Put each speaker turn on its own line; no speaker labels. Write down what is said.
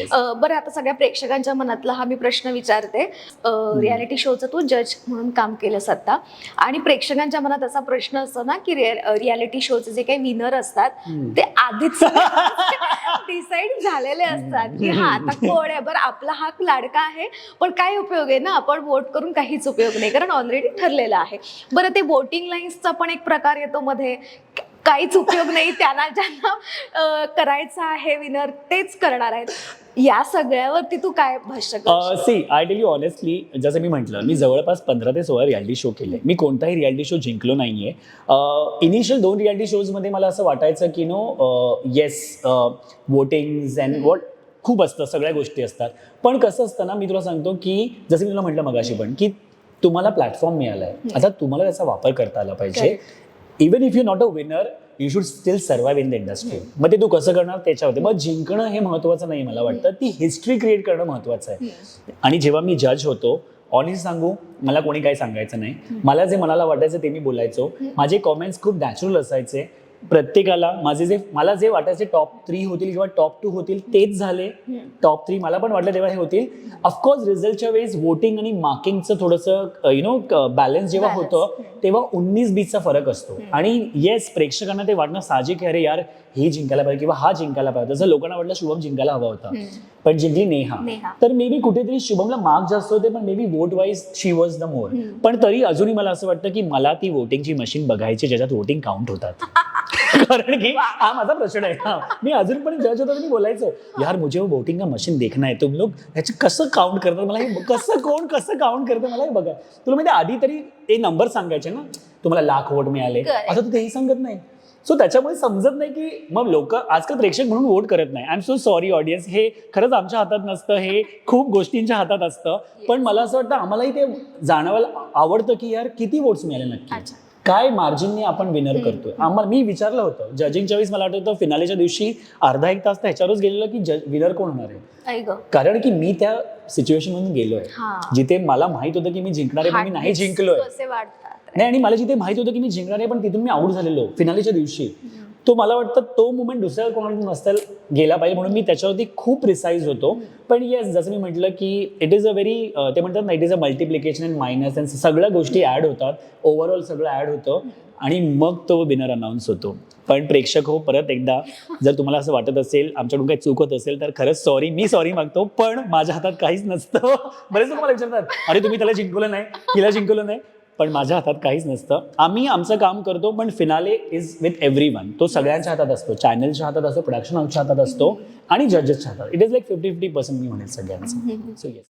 बरं आता सगळ्या प्रेक्षकांच्या मनातला हा मी प्रश्न विचारते. रियालिटी शोचं तू जज म्हणून काम केलंस आता आणि प्रेक्षकांच्या मनात असा प्रश्न असतो ना की रियालिटी शोचे जे काही विनर असतात ते आधीच डिसाईड झालेले असतात की हा आता कोण आहे? बरं आपला हा लाडका आहे पण काय उपयोग आहे ना? आपण वोट करून काहीच उपयोग नाही कारण ऑलरेडी ठरलेलं आहे. बरं ते वोटिंग लाईन्सचा पण एक प्रकार येतो मध्ये. काहीच उपयोग नाही त्यांना ज्यांना करायचं आहे विनर तेच करणार आहेत. या सगळ्यावरती तू काय भाष्य?
See I tell you honestly जसं मी म्हटलं मी जवळपास पंधरा ते सोळा रियालिटी शो केले. मी कोणताही रियालिटी शो जिंकलो नाहीये. इनिशियल दोन रियालिटी शोजमध्ये मला असं वाटायचं की no yes votings and what खूप असतं सगळ्या गोष्टी असतात. पण कसं असतं ना मी तुला सांगतो की जसं मी तुला म्हटलं मगाशी पण की तुम्हाला प्लॅटफॉर्म मिळालाय. आता तुम्हाला त्याचा वापर करता आला पाहिजे. Even if you not a winner you should still survive in the industry मग ते तू कसं करणार? त्याच्यावरती मग जिंकणं हे महत्वाचं नाही मला वाटतं. ती हिस्ट्री क्रिएट करणं महत्वाचं आहे. आणि जेव्हा मी जज होतो ऑनेस्ट सांगू मला कोणी काही सांगायचं नाही. मला जे मनाला वाटायचं ते मी बोलायचो. माझे कॉमेंट्स खूप नॅचरल असायचे. प्रत्येकाला माझे जे मला जे वाटायचे टॉप थ्री होतील किंवा टॉप टू होतील तेच झाले. टॉप थ्री मला पण वाटलं तेव्हा हे होतील. ऑफकोर्स रिझल्टच्या वेळेस वोटिंग आणि मार्किंगचं थोडंसं यु नो बॅलन्स जेव्हा. होतं तेव्हा उन्नीस बीसचा फरक असतो. आणि येस प्रेक्षकांना ते वाटणं साहजिक आहे. अरे यार हे जिंकायला पाहिजे किंवा हा जिंकायला पाहिजे जसं लोकांना वाटलं शुभम जिंकायला हवा होता. पण जिंकली नेहा. तर मे बी कुठेतरी शुभमला मार्क जास्त होते पण may be vote wise she was the more पण तरी अजूनही मला असं वाटतं की मला ती वोटिंगची मशीन बघायची ज्याच्यात वोटिंग काउंट होतात. कारण की हा माझा प्रश्न आहे. हा. मी अजून पण जज होतो मी बोलायचो यार मुझे वो वोटिंग का मशीन देखना है. तुम लोग ह्याचे कसं काउंट करतात मला हे कसं कोण कसं काउंट करतं मला हे बघा. तुला माहिती आहे, आधी तरी ते नंबर सांगायचे ना. तुम्हाला लाख वोट मिळाले. आता तू तेही सांगत नाही. सो त्याच्यामुळे समजत नाही की मग लोक आजकाल प्रेक्षक म्हणून वोट करत नाही. I am so sorry audience हे खरंच आमच्या हातात नसतं. हे खूप गोष्टींच्या हातात असतं. पण मला असं वाटतं आम्हालाही ते जाणवायला आवडतं की यार किती वोट्स मिळाले नक्की?
अच्छा.
काय मार्जिनने आपण विनर करतोय? आम्हाला मी विचारलं होतं जजिंगच्या वेळेस मला आठवतं फिनालेच्या दिवशी अर्धा एक तास तर ह्याच्यावरच गेलेलं की जज विनर कोण होणार आहे. कारण की मी त्या सिच्युएशन मधून गेलोय.
हा.
जिथे मला माहीत होतं की मी जिंकणार आहे पण मी नाही जिंकलोय. नाही आणि मला जिथे माहीत होतं की मी जिंकणार आहे पण तिथून मी आऊट झालेलो फिनालीच्या दिवशी. तो मला वाटतं तो मुमेंट दुसऱ्या कोणाकडून नसता गेला पाहिजे म्हणून मी त्याच्यावरती खूप प्रिसाईज होतो. पण येस जसं मी म्हटलं की इट इज अ व्हेरी ते म्हणतात ना it is a multiplication and minus and सगळ्या गोष्टी ॲड होतात. ओव्हरऑल सगळं ॲड होतं. आणि मग तो विनर अनाऊन्स होतो. पण प्रेक्षक हो परत एकदा जर तुम्हाला असं वाटत असेल आमच्याकडून काही चूक होत असेल तर खरंच सॉरी मी सॉरी मागतो पण माझ्या हातात काहीच नसतं. बरेच तुम्हाला मला विचारतात अरे तुम्ही त्याला जिंकवलं नाही? तिला जिंकवलं नाही? पण माझ्या हातात काहीच नसतं. आम्ही आमचं काम करतो पण finale is with everyone तो सगळ्यांच्या हातात असतो चॅनलच्या हातात असतो प्रोडक्शन हाऊसच्या हातात असतो आणि जजेसच्या हातात. It is like fifty fifty percent मी म्हणेल सगळ्यांचं. So yes